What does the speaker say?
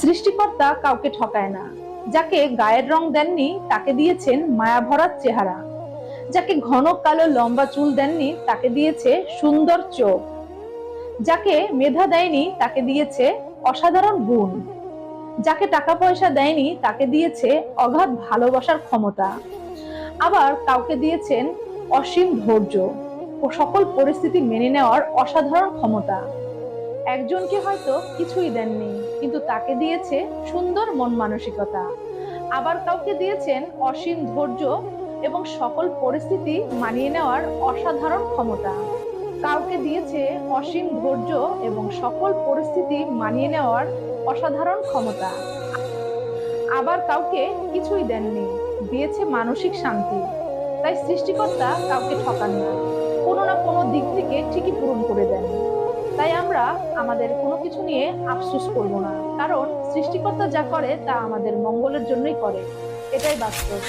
সৃষ্টিকর্তা কাউকে ঠকায় না। যাকে গায়ের রং দেননি, তাকে দিয়েছেন মায়া ভরার চেহারা। যাকে ঘন কালো লম্বা চুল দেননি, তাকে দিয়েছে সুন্দর চোখ। যাকে মেধা দেয়নি, তাকে দিয়েছে অসাধারণ গুণ। যাকে টাকা পয়সা দেয়নি, তাকে দিয়েছে অগাধ ভালোবাসার ক্ষমতা। আবার কাউকে দিয়েছেন অসীম ধৈর্য ও সকল পরিস্থিতি মেনে নেওয়ার অসাধারণ ক্ষমতা। একজনকে হয়তো কিছুই দেননি, কিন্তু তাকে দিয়েছে সুন্দর মন মানসিকতা। আবার কাউকে দিয়েছেন অসীম ধৈর্য এবং সকল পরিস্থিতি মানিয়ে নেওয়ার অসাধারণ ক্ষমতা। কাউকে দিয়েছে অসীম ধৈর্য এবং সকল পরিস্থিতি মানিয়ে নেওয়ার অসাধারণ ক্ষমতা। আবার কাউকে কিছুই দেননি, দিয়েছে মানসিক শান্তি। তাই সৃষ্টিকর্তা কাউকে ঠকান না। কোনো না কোনো আমরা আমাদের কোনো কিছু নিয়ে আফসোস করব না। কারণ সৃষ্টিকর্তা যা করে তা আমাদের মঙ্গলের জন্যই করে। এটাই বাস্তব।